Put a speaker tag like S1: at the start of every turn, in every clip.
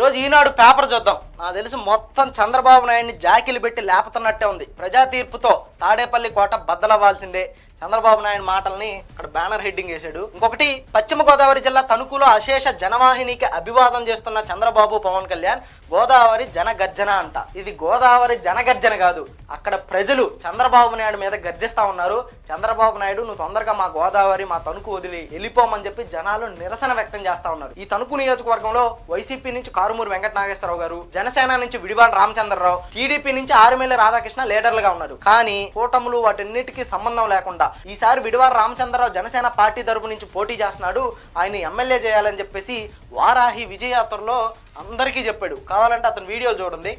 S1: ఈరోజు ఈనాడు పేపర్ చూద్దాం. నాకు తెలిసి మొత్తం చంద్రబాబు నాయుడిని జాకిలు పెట్టి లేపుతున్నట్టే ఉంది. ప్రజా తీర్పుతో తాడేపల్లి కోట బద్దలవ్వాల్సిందే. చంద్రబాబు నాయుడు మాటల్ని అక్కడ బ్యానర్ హెడ్డింగ్ వేశాడు ఇంకొకటి పశ్చిమ గోదావరి జిల్లా తణుకులో అశేష జనవాహినికి అభివాదం చేస్తున్న చంద్రబాబు పవన్ కళ్యాణ్ గోదావరి జనగర్జన అంట. ఇది గోదావరి జనగర్జన కాదు. అక్కడ ప్రజలు చంద్రబాబు నాయుడు మీద గర్జిస్తా ఉన్నారు. చంద్రబాబు నాయుడు నువ్వు తొందరగా మా గోదావరి మా తణుకు వదిలి వెళ్ళిపోమని చెప్పి జనాలు నిరసన వ్యక్తం చేస్తా ఉన్నారు. ఈ తణుకు నియోజకవర్గంలో వైసీపీ నుంచి కారుమూరు వెంకట నాగేశ్వరరావు గారు జనసేన నుంచి విడివాన్ రామచంద్రరావు టీడీపీ నుంచి ఆరుమేలి రాధాకృష్ణ లీడర్లుగా ఉన్నారు. కానీ కూటములు వాటన్నిటికీ సంబంధం లేకుండా ఈసారి విడివాన్ రామచంద్రరావు జనసేన పార్టీ తరపు నుంచి పోటీ చేస్తున్నాడు. ఆయన ఎమ్మెల్యే చేయాలని చెప్పేసి వారాహి విజయయాత్రలో అందరికీ చెప్పాడు. కావాలంటే అతను వీడియోలు చూడండి.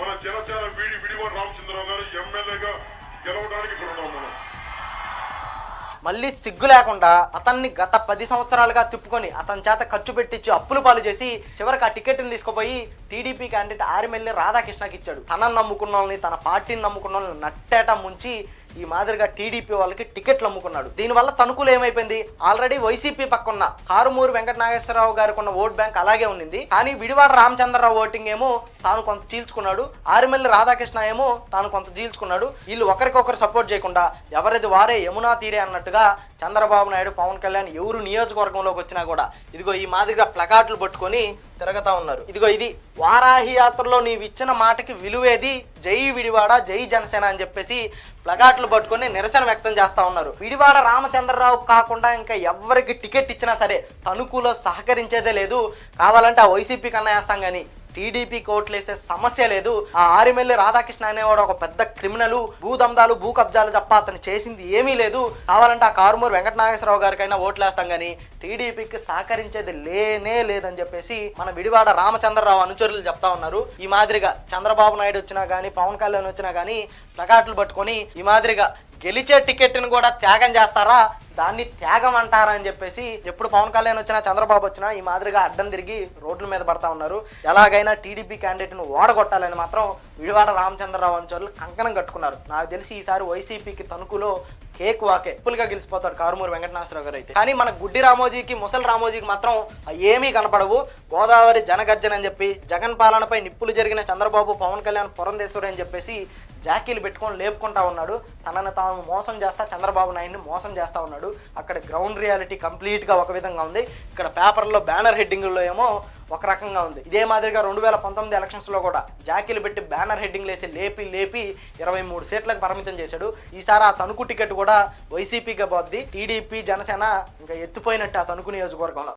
S2: మన జనసేన విడివాన్ రామచంద్రరావు గారు ఎమ్మెల్యేగా గెలవడానికి ఇక్కడ ఉన్నాం మనం.
S1: మళ్ళీ సిగ్గు లేకుండా అతన్ని గత పది సంవత్సరాలుగా తిప్పుకొని అతని చేత ఖర్చు పెట్టించి అప్పులు పాలు చేసి చివరికి ఆ టికెట్ని తీసుకుపోయి టీడీపీ క్యాండిడేట్ ఆరిమెల్లి రాధాకృష్ణకి ఇచ్చాడు. తనని నమ్ముకున్న వాళ్ళని తన పార్టీని నమ్ముకున్న వాళ్ళని నట్టేట ముంచి ఈ మాదిరిగా టీడీపీ వాళ్ళకి టికెట్లు అమ్ముకున్నాడు. దీనివల్ల తణుకులు ఏమైపోయింది? ఆల్రెడీ వైసీపీ పక్కన్న కారుమూరు వెంకట నాగేశ్వరరావు గారికి ఉన్న ఓట్ బ్యాంక్ అలాగే ఉండింది కానీ విడివాడ రామచంద్రరావు ఓటింగ్ ఏమో తాను కొంత చీల్చుకున్నాడు. ఆరుమల్లి రాధాకృష్ణ ఏమో తాను కొంత చీల్చుకున్నాడు. వీళ్ళు ఒకరికొకరు సపోర్ట్ చేయకుండా ఎవరిది వారే యమునా తీరే అన్నట్టుగా చంద్రబాబు నాయుడు పవన్ కళ్యాణ్ ఎవరు నియోజకవర్గంలోకి వచ్చినా కూడా ఇదిగో ఈ మాదిరిగా ప్లకార్డులు పట్టుకొని తిరగతా ఉన్నారు. ఇదిగో ఇది వారాహి యాత్రలో నీవు ఇచ్చిన మాటకి విలువేది జై విడివాడ జై జనసేన అని చెప్పేసి ప్లగాట్లు పట్టుకొని నిరసన వ్యక్తం చేస్తా ఉన్నారు. విడివాడ రామచంద్రరావు కాకుండా ఇంకా ఎవరికి టికెట్ ఇచ్చినా సరే తణుకులో సహకరించేదే లేదు. కావాలంటే ఆ వైసీపీ కన్నా వేస్తాం కానీ టీడీపీ కోట్లు వేసే సమస్య లేదు. ఆ ఆరిమెల్లి రాధాకృష్ణ అనేవాడు ఒక పెద్ద క్రిమినల్ భూదందాలు భూ కబ్జాలు తప్ప అతను చేసింది ఏమీ లేదు. కావాలంటే ఆ కారుమూరు వెంకట నాగేశ్వరరావు గారికైనా ఓట్లు వేస్తాం కానీ టీడీపీకి సహకరించేది లేనే లేదని చెప్పేసి మన విడివాడ రామచంద్రరావు అనుచరులు చెప్తా ఉన్నారు. ఈ మాదిరిగా చంద్రబాబు నాయుడు వచ్చినా కానీ పవన్ కళ్యాణ్ వచ్చినా కానీ ప్లకాట్లు పట్టుకొని ఈ మాదిరిగా గెలిచే టికెట్ను కూడా త్యాగం చేస్తారా? దాన్ని త్యాగం అంటారా అని చెప్పేసి ఎప్పుడు పవన్ కళ్యాణ్ వచ్చినా చంద్రబాబు వచ్చినా ఈ మాదిరిగా అడ్డం తిరిగి రోడ్ల మీద పడతా ఉన్నారు. ఎలాగైనా టీడీపీ క్యాండిడేట్ను ఓడగొట్టాలని మాత్రం విడివాడ రామచంద్రరావు చోళ్ళు కంకణం కట్టుకున్నారు. నాకు తెలిసి ఈసారి వైసీపీకి తణుకులో కేక్ వాకే. గా గెలిచిపోతాడు కారుమూరి వెంకటనాథరావు గారు అయితే. కానీ మన గుడ్డి రామోజీకి ముసలి రామోజీకి మాత్రం ఏమీ కనపడవు. గోదావరి జనగర్జన అని చెప్పి జగన్ పాలనపై నిప్పులు జరిగిన చంద్రబాబు పవన్ కళ్యాణ్ పురంధేశ్వరి అని చెప్పేసి జాకీలు పెట్టుకొని లేపుకుంటా ఉన్నాడు. తనను తాను మోసం చేస్తా చంద్రబాబు నాయుడిని మోసం చేస్తా ఉన్నాడు. అక్కడ గ్రౌండ్ రియాలిటీ కంప్లీట్గా ఒక విధంగా ఉంది. ఇక్కడ పేపర్లో బ్యానర్ హెడ్డింగ్లో ఏమో ఒక రకంగా ఉంది. ఇదే మాదిరిగా రెండు వేల పంతొమ్మిది ఎలక్షన్స్లో కూడా జాకీలు పెట్టి బ్యానర్ హెడ్డింగ్ వేసి లేపి లేపి ఇరవై మూడు సీట్లకు పరిమితం చేశాడు. ఈసారి ఆ తణుకు టికెట్ కూడా వైసీపీగా పోద్ది. టీడీపీ జనసేన ఇంకా ఎత్తిపోయినట్టు ఆ తణుకు నియోజకవర్గంలో.